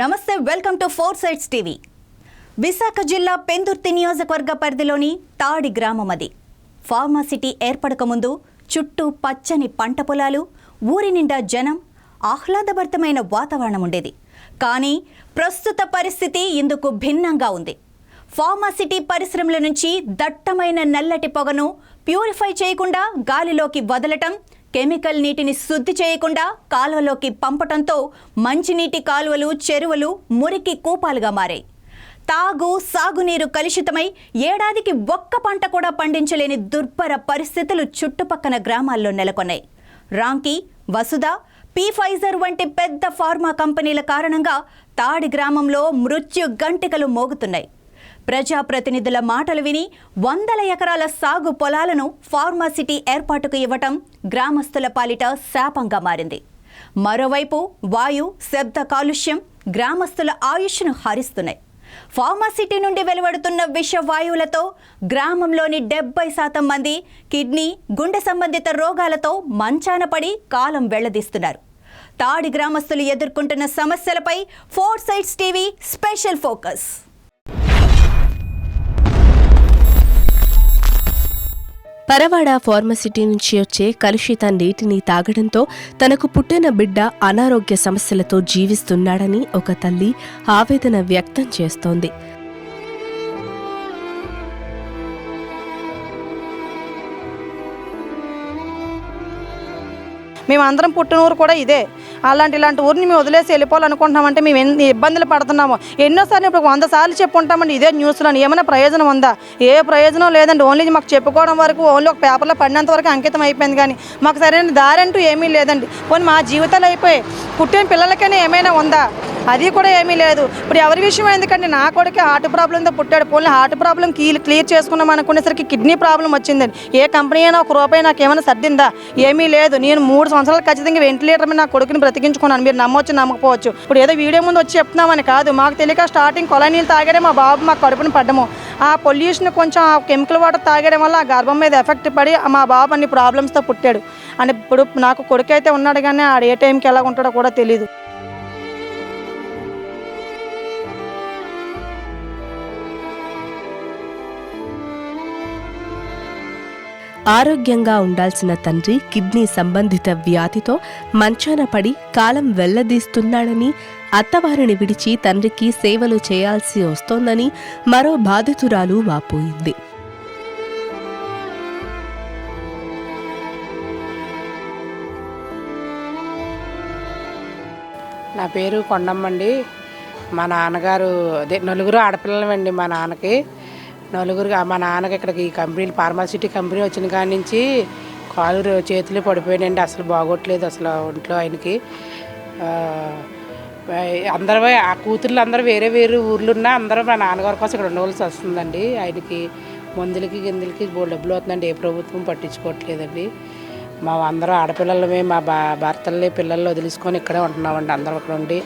నమస్తే welcome to four sides TV. Visakha జిల్లా పెందుర్తి నియోజకవర్గ పరిధిలోని తాడి గ్రామం అది. ఫార్మాసిటీ ఏర్పడకముందు చుట్టూ పచ్చని పంట పొలాలు ఊరి నిండా జనం ఆహ్లాదభరితమైన వాతావరణం ఉండేది. కానీ ప్రస్తుత పరిస్థితి ఇందుకు భిన్నంగా ఉంది. ఫార్మాసిటీ పరిశ్రమల నుంచి దట్టమైన నల్లటి పొగను ప్యూరిఫై చేయకుండా గాలిలోకి వదలటం కెమికల్ నీటిని శుద్ధి చేయకుండా కాలువలోకి పంపటంతో మంచినీటి కాలువలు చెరువులు మురికి కూపాలుగా మారాయి. తాగు సాగునీరు కలుషితమై ఏడాదికి ఒక్క పంట కూడా పండించలేని దుర్భర పరిస్థితులు చుట్టుపక్కన గ్రామాల్లో నెలకొన్నాయి. రాంకీ వసుధ పీ ఫైజర్ వంటి పెద్ద ఫార్మా కంపెనీల కారణంగా తాడి గ్రామంలో మృత్యు గంటికలు మోగుతున్నాయి. ప్రజాప్రతినిధుల మాటలు విని వందల ఎకరాల సాగు పొలాలను ఫార్మాసిటీ ఏర్పాటుకు ఇవ్వటం గ్రామస్తుల పాలిట శాపంగా మారింది. మరోవైపు వాయు శబ్ద కాలుష్యం గ్రామస్తుల ఆయుష్ను హరిస్తున్నాయి. ఫార్మాసిటీ నుండి వెలువడుతున్న విషవాయువులతో గ్రామంలోని డెబ్బై శాతం మంది కిడ్నీ గుండె సంబంధిత రోగాలతో మంచాన పడి కాలం వెళ్ళదీస్తున్నారు. తాడి గ్రామస్తులు ఎదుర్కొంటున్న సమస్యలపై four sides TV special focus. Parawada pharma city నుంచి వచ్చే కలుషిత నీటిని తాగడంతో తనకు పుట్టిన బిడ్డ అనారోగ్య సమస్యలతో జీవిస్తున్నాడని ఒక తల్లి ఆవేదన వ్యక్తం చేస్తోంది. మేము అందరం పుట్టిన ఊరు కూడా ఇదే. అలాంటి ఇలాంటి ఊరిని మేము వదిలేసి వెళ్ళిపోవాలనుకుంటున్నామంటే మేము ఎన్ని ఇబ్బందులు పడుతున్నాము. ఎన్నోసార్లు ఇప్పుడు వంద సార్లు చెప్పుకుంటామండి ఇదే న్యూస్లో ఏమైనా ప్రయోజనం ఉందా? ఏ ప్రయోజనం లేదండి ఓన్లీ మాకు చెప్పుకోవడం వరకు ఓన్లీ ఒక పేపర్లో పడినంత వరకు అంకితం అయిపోయింది కానీ మాకు సరైన దారి అంటూ ఏమీ లేదండి. పోనీ మా జీవితాలు అయిపోయి పుట్టిన పిల్లలకైనా ఏమైనా ఉందా? అది కూడా ఏమీ లేదు. ఇప్పుడు ఎవరి విషయం ఎందుకంటే నా కొడుకు హార్ట్ ప్రాబ్లంతో పుట్టాడు. పోనీ హార్ట్ ప్రాబ్లం కీ క్లియర్ చేసుకున్నాం అనుకునేసరికి కిడ్నీ ప్రాబ్లం వచ్చిందండి ఏ కంపెనీ అయినా ఒక రూపాయి నాకు ఏమైనా సర్దిందా? ఏమీ లేదు. నేను మూడు సంవత్సరాలు ఖచ్చితంగా వెంటిలేటర్ మీద నా కొడుకుని బ్రతికించుకున్నాను. మీరు నమ్మొచ్చు నమ్మకపోవచ్చు. ఇప్పుడు ఏదో వీడియో ముందు వచ్చి చెప్తున్నామని కాదు. మాకు తెలియక స్టార్టింగ్ కొల నీళ్ళు తాగాడే మా బాబు మా కడుపుని పడ్డము. ఆ పొల్యూషన్ కొంచెం ఆ కెమికల్ వాటర్ తాగడం వల్ల ఆ గర్భం మీద ఎఫెక్ట్ పడి మా బాబు అన్ని ప్రాబ్లమ్స్తో పుట్టాడు. అని ఇప్పుడు నాకు కొడుకు అయితే ఉన్నాడు కానీ ఆడు ఏ టైంకి ఎలా ఉంటాడో కూడా తెలియదు ఆరోగ్యంగా ఉండాల్సిన తండ్రి కిడ్నీ సంబంధిత వ్యాధితో మంచాన పడి కాలం వెల్లదీస్తున్నాడని అత్తవారిని విడిచి తండ్రికి సేవలు చేయాల్సి వస్తోందని మరో బాధితురాలు వాపోయింది. నా పేరు కొండమ్మండి. మా నాన్నగారు అదే నలుగురు ఆడపిల్లలమండి మా నాన్నకి. నలుగురు మా నాన్నకి ఇక్కడికి ఈ కంపెనీలు ఫార్మాసిటీ కంపెనీ వచ్చిన కాడి నుంచి కాలు చేతులు పడిపోయాయండి అసలు బాగోట్లేదు అసలు ఒంట్లో ఆయనకి. అందరూ ఆ కూతుర్లు అందరూ వేరే వేరే ఊర్లున్నా అందరూ మా నాన్నగారి కోసం ఇక్కడ ఉండవలసి వస్తుందండి. ఆయనకి మందులకి గిందులకి డబ్బులు అవుతుందండి. ఏ ప్రభుత్వం పట్టించుకోవట్లేదండి. మా అందరూ ఆడపిల్లలమే మా బా భర్తల్ని పిల్లల్ని వదిలేసుకొని ఇక్కడే ఉంటున్నామండి. అందరూ ఇక్కడ ఉండి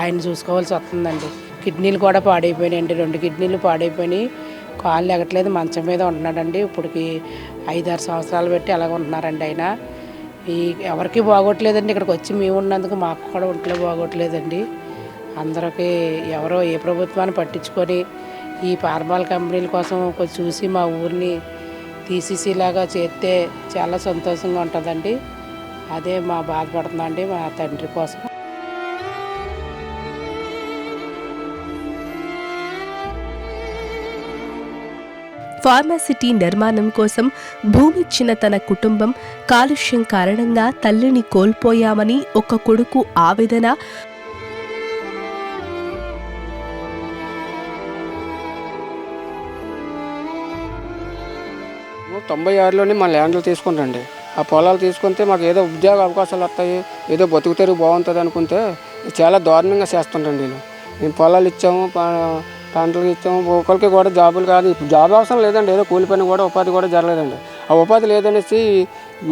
ఆయన చూసుకోవాల్సి వస్తుందండి. కిడ్నీలు కూడా పాడైపోయినాయండి. రెండు కిడ్నీలు పాడైపోయినాయి. కాళ్ళు ఎగట్లేదు మంచం మీద ఉంటున్నాడండి. ఇప్పటికి ఐదారు సంవత్సరాలు పెట్టి అలాగ ఉంటున్నారండి ఆయన. ఈ ఎవరికి బాగోట్లేదండి. ఇక్కడికి వచ్చి మేము ఉన్నందుకు మాకు కూడా ఒంట్లో బాగోట్లేదండి. అందరికీ ఎవరో ఏ ప్రభుత్వాన్ని పట్టించుకొని ఈ ఫార్మాల్ కంపెనీల కోసం కొంచెం చూసి మా ఊరిని తీసేసేలాగా చేస్తే చాలా సంతోషంగా ఉంటుందండి. అదే మా బాధపడుతుందండి మా తండ్రి కోసం. ఫార్మాసిటీ నిర్మాణం కోసం భూమిచ్చిన తన కుటుంబం కాలుష్యం కారణంగా తల్లిని కోల్పోయామని ఒక కొడుకు ఆవేదన. తొంభై ఆరులోనే మా ల్యాండ్లు తీసుకుంటండి ఆ పొలాలు తీసుకుంటే మాకు ఏదో ఉద్యోగ అవకాశాలు వస్తాయి ఏదో బతుకుతారు బాగుంటుంది అనుకుంటే చాలా దారుణంగా చేస్తుంటండి వీళ్ళు మేము పొలాలు ఇచ్చాము పంటలు ఇచ్చాము. ఒకరికి కూడా జాబులు కాదు. ఇప్పుడు జాబ్ అవసరం లేదండి. ఏదో కూలి పని కూడా ఉపాధి కూడా జరగలేదండి. ఆ ఉపాధి లేదనేసి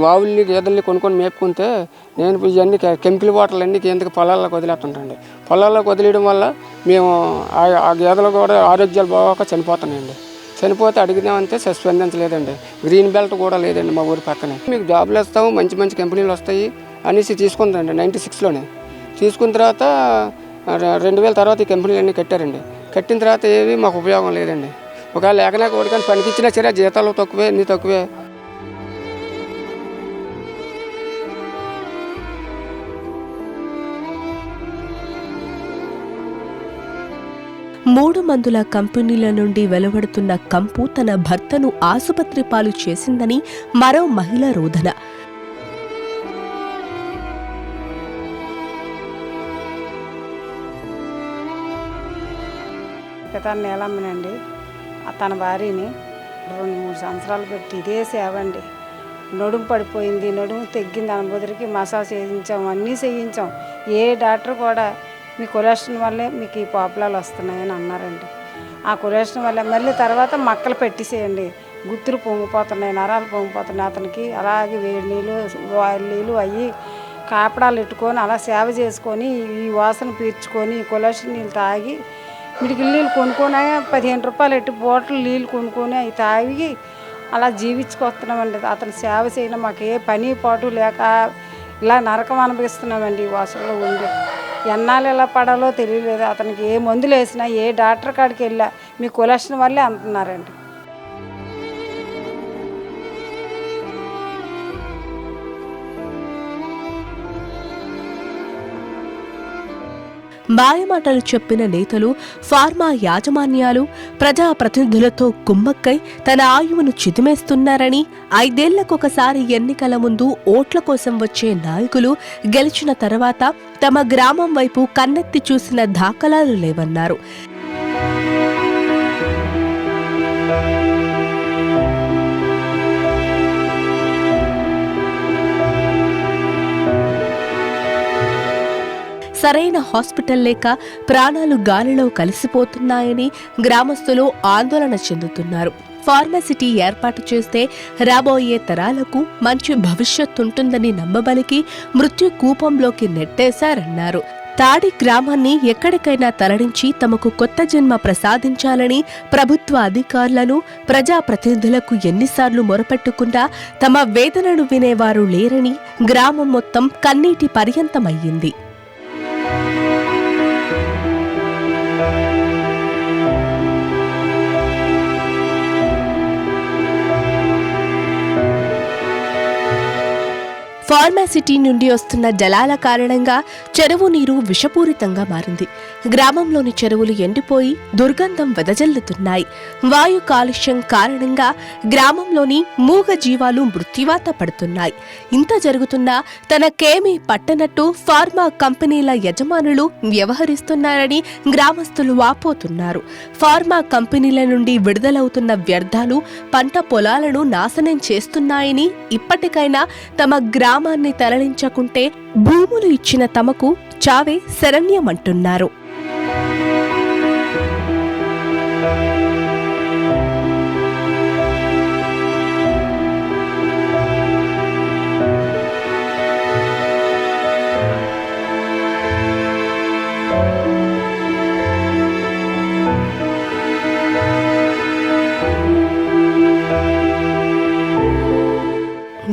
ఆవుల్ని గేదెల్ని కొనుక్కొని మేపుకుంటే నేను ఇవన్నీ కెమికల్ వాటర్లు అన్నీ కిందకి పొలాల్లోకి వదిలేస్తుంటండి పొలాల్లోకి వదిలేయడం వల్ల మేము ఆ- ఆ గేదెలు కూడా ఆరోగ్యాలు బాగోక చనిపోతున్నాయండి. చనిపోతే అడిగినామంటే స్పందించలేదండి గ్రీన్ బెల్ట్ కూడా లేదండి మా ఊరి పక్కనే. మీకు జాబులు వస్తాము మంచి మంచి కంపెనీలు వస్తాయి అనేసి తీసుకుందండి నైంటీ సిక్స్లోనే తీసుకున్న తర్వాత రె- రెండు వేల తర్వాత ఈ కంపెనీలు అన్నీ కట్టారండి. కట్టిన తర్వాత ఏవి మాకు ఉపయోగం లేదండి. ఒకవేళ లేకనాక ఒకటి పనికిచ్చినా సరే జీతాలు తక్కువే అన్నీ తక్కువే. మూడు మందుల కంపెనీల నుండి వెలువడుతున్న కంపు తన భర్తను ఆసుపత్రి పాలు చేసిందని మరో మహిళ రోధన పితా నీలమ్మనండి. తన భార్యని రెండు మూడు సంవత్సరాలు పెట్టి ఇదే సేవ అండి. నడుము పడిపోయింది నడుము తగ్గింది అనుభూతికి మసాజ్ చేయించాం అన్నీ చేయించాం. ఏ డాక్టర్ కూడా మీ కొలెస్ట్రాల్ వల్లే మీకు ఈ పాపులాలు వస్తున్నాయని అన్నారండి. ఆ కొలెస్ట్రాల్ వల్ల మళ్ళీ తర్వాత మక్కలు పెట్టేసేయండి. గుత్తులు పొంగిపోతున్నాయి నరాలు పొంగిపోతున్నాయి. అతనికి అలాగే వేడి నీళ్ళు వాయిల్ నీళ్ళు అయ్యి కాపడాలు పెట్టుకొని అలా సేవ చేసుకొని ఈ వాసన పీల్చుకొని ఈ కొలెస్ట్రాల్ నీళ్ళు తాగి మిడికి నీళ్ళు కొనుక్కొని పదిహేను రూపాయలు ఎట్టి బాటిల్ నీళ్ళు కొనుక్కొని అవి తాగి అలా జీవించుకొస్తున్నామండి. అతను సేవ చేయడం మాకు ఏ పని పాటు లేక ఇలా నరకం అనిపిస్తున్నామండి ఈ వాసుల్లో ఉండి. ఎన్నాళ్ళు ఎలా పడాలో తెలియలేదు. అతనికి ఏ మందులు వేసినా ఏ డాక్టర్ కాడికి వెళ్ళా మీ కొలెస్ట్రాల్ వల్లే అంటున్నారండి. మాయమాటలు చెప్పిన నేతలు ఫార్మా యాజమాన్యాలు ప్రజాప్రతినిధులతో కుమ్మక్కై తన ఆయువును చిదిమేస్తున్నారని ఐదేళ్ళకొకసారి ఎన్నికల ముందు ఓట్ల కోసం వచ్చే నాయకులు గెలిచిన తర్వాత తమ గ్రామం వైపు కన్నెత్తి చూసిన దాఖలాలు లేవన్నారు. సరైన హాస్పిటల్ లేక ప్రాణాలు గాలిలో కలిసిపోతున్నాయని గ్రామస్తులు ఆందోళన చెందుతున్నారు. ఫార్మసిటీ ఏర్పాటు చేస్తే రాబోయే తరాలకు మంచి భవిష్యత్తు ఉంటుందని నమ్మబలికి మృత్యు కూపంలోకి నెట్టేశారన్నారు. తాడి గ్రామాన్ని ఎక్కడికైనా తరలించి తమకు కొత్త జన్మ ప్రసాదించాలని ప్రభుత్వ అధికారులను ప్రజాప్రతినిధులకు ఎన్నిసార్లు మొరపెట్టుకున్నా తమ వేదనను వినేవారు లేరని గ్రామం మొత్తం కన్నీటి పర్యంతమయ్యింది. ఫార్మాసిటీ నుండి వస్తున్న జలాల కారణంగా చెరువు నీరు విషపూరితంగా మారింది. గ్రామంలోని చెరువులు ఎండిపోయి దుర్గంధం వెదజల్లుతున్నాయి. వాయు కాలుష్యం కారణంగా గ్రామంలోని మూగ జీవాలు మృత్యువాత పడుతున్నాయి. ఇంత జరుగుతున్నా తనకేమీ పట్టనట్టు ఫార్మా కంపెనీల యజమానులు వ్యవహరిస్తున్నారని గ్రామస్తులు వాపోతున్నారు. ఫార్మా కంపెనీల నుండి విడుదలవుతున్న వ్యర్థాలు పంట పొలాలను నాశనం చేస్తున్నాయని ఇప్పటికైనా తమ గ్రామాన్ని తరలించకుంటే భూములు ఇచ్చిన తమకు చావే శరణ్యమంటున్నారు.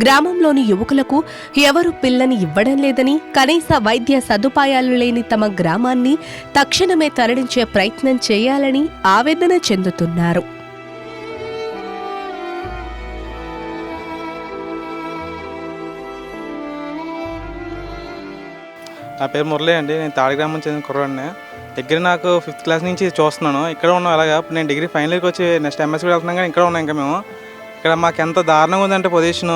గ్రామంలోని యువకులకు ఎవరు పిల్లని ఇవ్వడం లేదని కనీస వైద్య సదుపాయాలు లేని తమ గ్రామాన్ని తక్షణమే తరలించే ప్రయత్నం చేయాలని ఆవేదన చెందుతున్నారు. నా పేరు మురళి అండి. నేను తాడిగ్రామం చెందిన కుర్రాడిని. దగ్గర నాకు ఫిఫ్త్ క్లాస్ నుంచి చూస్తున్నాను. ఇక్కడ ఉన్నాం అలాగా. ఇప్పుడు నేను డిగ్రీ ఫైనల్కి వచ్చి నెక్స్ట్ ఎంఎస్ వెళ్తున్నాం కానీ ఇక్కడ ఉన్నాం ఇంకా మేము. ఇక్కడ మాకు ఎంత దారుణంగా ఉందంటే పొజిషన్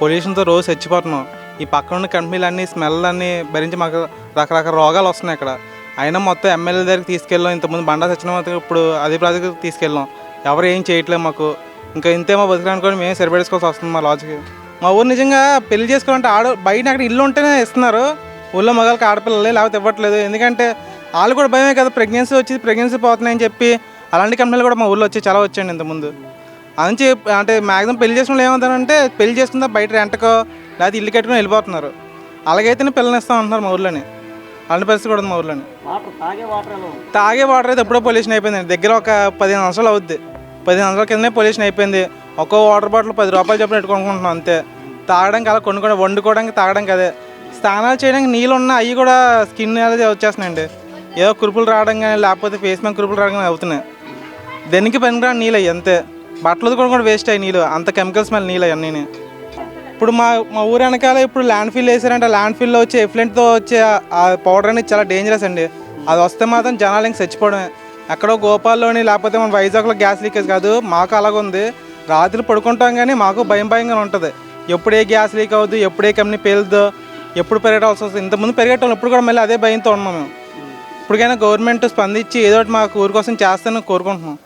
పొల్యూషన్తో రోజు చచ్చిపోతున్నాం. ఈ పక్కన ఉన్న కంపెనీలు స్మెల్ అన్నీ భరించి మాకు రకరకాల రోగాలు వస్తున్నాయి ఇక్కడ. అయినా మొత్తం ఎమ్మెల్యే దగ్గరికి తీసుకెళ్ళాం. ఇంతకుముందు బండా సత్యనారాయణ ఇప్పుడు అదే ప్రాజెక్ట్ తీసుకెళ్ళాం. ఎవరు ఏం చేయట్లేదు మాకు. ఇంకా ఇంతే మా కూడా మేము సరిపడేసుకోవాల్సి వస్తుంది మా లాజిక్ మా ఊరు నిజంగా పెళ్ళి చేసుకోవాలంటే ఆడ బయట అక్కడ ఇల్లు ఉంటేనే ఇస్తున్నారు. ఊళ్ళో మగవాళ్ళకి ఆడపిల్లలే లేకపోతే ఇవ్వట్లేదు. ఎందుకంటే వాళ్ళు కూడా భయమే కదా. ప్రెగ్నెన్సీ వచ్చి ప్రెగ్నెన్సీ పోతున్నాయని చెప్పి అలాంటి కంపెనీలు కూడా మా ఊళ్ళో వచ్చి చాలా వచ్చాయండి ఇంతకుముందు. అని చెప్పి అంటే మ్యాక్సిమం పెళ్ళి చేసుకున్న ఏమవుతారంటే పెళ్ళి చేసుకుందా బయట రెంటకో లేకపోతే ఇల్లు కట్టుకుని వెళ్ళిపోతున్నారు. అలాగైతేనే పిల్లలు ఇస్తాం అంటున్నారు మా ఊర్లోని. అలాంటి పరిస్థితి కూడా ఉంది మా ఊర్లోని. తాగే వాటర్ అయితే ఎప్పుడో పొల్యూషన్ అయిపోయింది. దగ్గర ఒక పదిహేను సంవత్సరాలు అవుద్ది. పదిహేను సంవత్సరాల కిందనే పొల్యూషన్ అయిపోయింది. ఒక్కో వాటర్ బాటిల్ పది రూపాయలు చెప్పిన పెట్టుకుంటున్నాం అంతే. తాగడానికి అలా కొనుక్కోవడం వండుకోవడానికి తాగడానికి అదే. స్నానాలు చేయడానికి నీళ్ళు ఉన్న అవి కూడా స్కిన్ అనేది వచ్చేస్తున్నాయండి. ఏదో కురుపులు రావడం కానీ లేకపోతే ఫేస్ మీద కురుపులు రావడం కానీ అవుతున్నాయి. దేనికి పనికిరాని నీళ్ళు అయ్యి అంతే. బట్టలు కూడా కూడా వేస్ట్ అయ్యి నీళ్ళు. అంత కెమికల్ స్మెల్ నీళ్ళు అన్నీ ఇప్పుడు మా మా ఊరు వెనకాల ఇప్పుడు ల్యాండ్ ఫిల్ వేసారంటే. ల్యాండ్ ఫిల్లో వచ్చే ఎఫ్లెంట్తో వచ్చే ఆ- పౌడర్ అనేది చాలా డేంజరస్ అండి. అది వస్తే మాత్రం జనాలు ఇంక చచ్చిపోవడమే. ఎక్కడో గోపాల్లోని లేకపోతే మన వైజాగ్లో గ్యాస్ లీకేజ్ కాదు. మాకు అలాగుంది. రాత్రి పడుకుంటాం కానీ మాకు భయం భయంగా ఉంటుంది. ఎప్పుడు ఏ గ్యాస్ లీక్ అవుద్దు? ఎప్పుడు ఏ కంపెనీ పేలుద్దో? ఎప్పుడు పెరగటాల్సి వస్తుంది? ఇంతకుముందు పెరిగేటోళ్ళు. ఇప్పుడు కూడా మళ్ళీ అదే భయంతో ఉన్నాం మేము. ఇప్పటికైనా గవర్నమెంట్ స్పందించి ఏదో ఒకటి మాకు ఊరి కోసం చేస్తానని కోరుకుంటున్నాం.